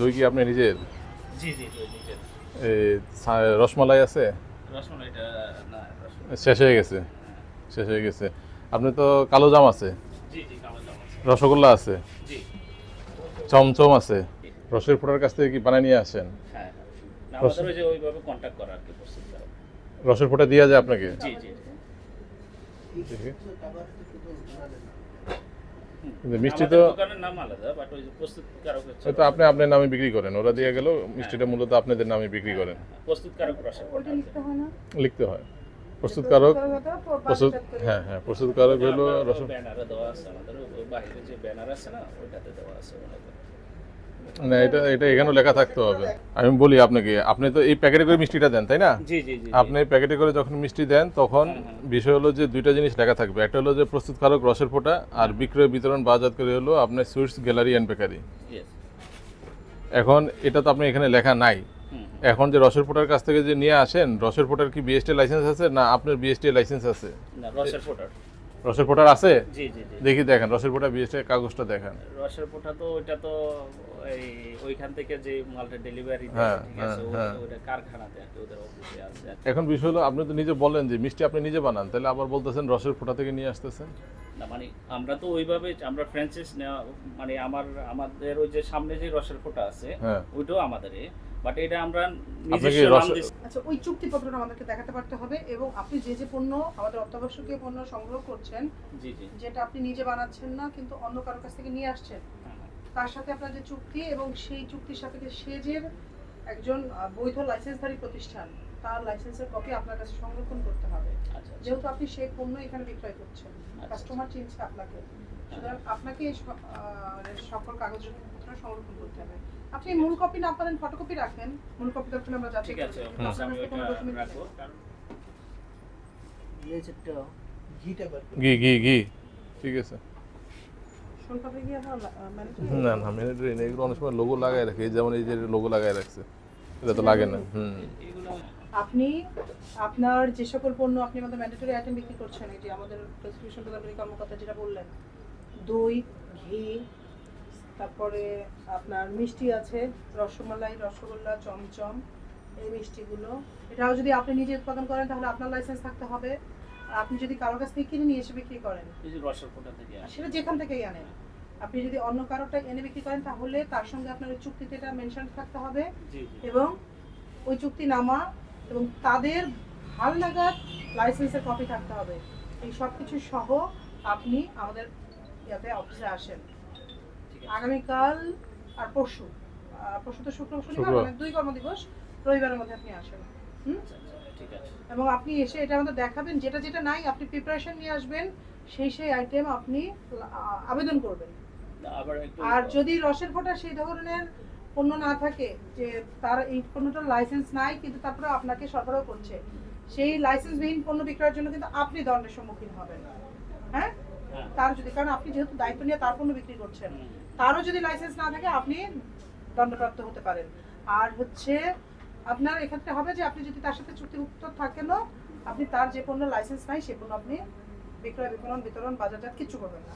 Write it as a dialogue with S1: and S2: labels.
S1: দই কি আপনি নিজের?
S2: জি জি নিজের।
S1: রসমালাই আছে?
S2: রসমালাইটা না
S1: শেষ হয়ে গেছে? শেষ হয়ে গেছে। আপনি তো কালো জাম আছে?
S2: জি জি কালো জাম আছে।
S1: রসগোল্লা আছে?
S2: জি।
S1: চমচম আছে? রসের ফোটার কাছ থেকে কি বানিয়ে নিয়ে আসেন?
S2: হ্যাঁ আমাদের ওই যে ওইভাবে কন্ট্যাক্ট করা আর কি
S1: রসের ফোটা দেওয়া যায় আপনাকে?
S2: জি জি
S1: মিষ্টি তো হয়তো আপনি আপনার নামে বিক্রি করেন ওরা দিয়ে গেল মিষ্টিটা মূলত আপনাদের নামে বিক্রি করেন।
S3: লিখতে হয় না?
S1: লিখতে হয়। প্রস্তুতকারক প্রস্তুত হ্যাঁ হ্যাঁ প্রস্তুতকারক হলো রসম
S2: ব্যানারে দেওয়া আছে আমাদের বাইরে যে ব্যানার আছে না ওইটাতে দেওয়া আছে
S1: না এটা এটা এখানেও লেখা থাকতে হবে। আমি বলি আপনাকে আপনি তো এই প্যাকেটে করে মিষ্টিটা দেন তাই না? আপনি প্যাকেটে করে যখন মিষ্টি দেন তখন বিষয় হলো যে দুইটা জিনিস লেখা থাকবে। একটা হলো যে প্রস্তুতকারক রসের ফোঁটা আর বিক্রয় বিতরণ বাজারকারী হলো আপনার সুইটস গ্যালারি অ্যান্ড বেকারি। এখন এটা তো আপনি এখানে লেখা নাই। এখন যে রসের ফোটার কাছ থেকে যে নিয়ে আসেন রসের ফোটার কি বিএসটি লাইসেন্স আছে না আপনার বিএসটি লাইসেন্স আছে?
S2: না রসের ফোটার।
S1: রসের ফোটার আছে?
S2: জি জি
S1: দেখি দেখেন রসের ফোটা বিএসটি কাগজটা দেখেন।
S2: রসের পোটা তো ওইটা তো এই ওইখান থেকে যে মালটা ডেলিভারি
S1: হ্যাঁ,
S2: ঠিক আছে
S1: হ্যাঁ, হ্যাঁ।
S2: ওইটা কারখানাতে ওদের অফিসে আছে।
S1: এখন বিষয় হলো আপনি তো নিজে বলেন যে মিষ্টি আপনি নিজে বানান তাহলে আবার বলতেছেন রসের ফোটা থেকে নিয়ে আসতেছেন?
S2: না মানে আমরা তো ওইভাবে আমরা ফ্র্যাঞ্চাইজ মানে আমার আমাদের ওই যে সামনে যে রসের ফোটা আছে
S1: হ্যাঁ।
S2: ওইটাও আমাদের বাট এটা আমরা
S3: আচ্ছা ওই চুক্তিপত্রটা আমাদেরকে দেখাতে পারতে হবে এবং আপনি যে যে পণ্য আমাদের অত্যাবশ্যকীয় পণ্য সংগ্রহ করছেন
S2: জি জি।
S3: যেটা আপনি নিজে বানাচ্ছেন না কিন্তু অন্য কারোর কাছ থেকে নিয়ে আসছেন
S2: হ্যাঁ, হ্যাঁ।
S3: তার সাথে আপনার যে চুক্তি এবং সেই চুক্তির সাথে যে সে যে একজন বৈধ লাইসেন্সধারী প্রতিষ্ঠান তার লাইসেন্সের কপি আপনার কাছে সংরক্ষণ করতে হবে।
S2: আচ্ছা আচ্ছা।
S3: যেহেতু আপনি সেই পণ্য এখানে বিক্রয় করছেন
S2: আচ্ছা।
S3: কাস্টমার চিনছে আপনাকে। সুতরাং আপনাকে সকল কাগজপত্র সংরক্ষণ করতে হবে। আপনি মূল কপি না পারেন ফটোকপি রাখেন। মূল কপি দরকার আমরা যাচ্ছি
S2: ঠিক আছে আমি ওইটা রাখব। কারণ
S1: ঘি ঘি ঘি। ঠিক আছে।
S3: মূল কপি গিয়ে
S1: না না ম্যান্ডেটরি না এগুলো অনেক সময় লোগো লাগায় রাখে যেমন এই যে লোগো লাগায় রাখছে এটা তো লাগে না হুম।
S3: আপনি আপনার যে সকল পণ্য আপনি আমাদের ম্যান্ডেটরি আইটেম বিক্রি করছেন এই যে আমাদের প্রেসক্রিপশন কর্মকর্তা যেটা বললেন দই ঘি তারপরে আপনার মিষ্টি আছে রসমালাই রসগোল্লা চমচম এই মিষ্টিগুলো। এটাও যদি আপনি নিজে উৎপাদন করেন তাহলে আপনার লাইসেন্স থাকতে হবে। আর আপনি যদি কারোর কাছ থেকে কিনে নিয়ে এসে বিক্রি করেন সেটা যেখান থেকেই আনেন। আপনি যদি অন্য কারোরটা এনে বিক্রি করেন তাহলে তার সঙ্গে আপনার ওই চুক্তিতে এটা মেনশন থাকতে হবে। এবং ওই চুক্তি নামা এবং তাদের হাল নাগাদ লাইসেন্সের কপি থাকতে হবে। এই সব কিছু সহ আপনি আমাদের ইয়াতে অফিসে আসেন। আগামীকাল আর পরশু। পরশু তো শুক্র শনিবার মানে দুই কর্মদিবস রবিবারের মধ্যে আপনি আসেন হুম?
S2: আচ্ছা, আচ্ছা,
S3: এবং আপনি এসে এটা আমাদের দেখাবেন যেটা যেটা নাই আপনি প্রিপারেশন নিয়ে আসবেন সেই সেই আইটেম আপনি আবেদন করবেন। আর যদি রসের ফোঁটা সেই ধরনের পণ্য না থাকে যে তার এই পণ্যটার লাইসেন্স নাই কিন্তু তারপরে আপনাকে সরবরাহ করছে সেই লাইসেন্সবিহীন পণ্য বিক্রয়ের জন্য কিন্তু আপনি দণ্ডের সম্মুখীন হবেন। হ্যাঁ? তার যদি কারণ আপনি যেহেতু দায়িত্ব নিয়ে তার পণ্য বিক্রি করছেন তারও যদি লাইসেন্স না থাকে আপনি দণ্ডপ্রাপ্ত হতে পারেন। আর হচ্ছে আপনার এক্ষেত্রে হবে যে আপনি যদি তার সাথে চুক্তিভুক্ত থাকেনও আপনি তার যে পণ্য লাইসেন্স নাই সে পণ্য আপনি বিক্রয় বিপণন বিতরণ বাজারজাত কিছু করবেন না।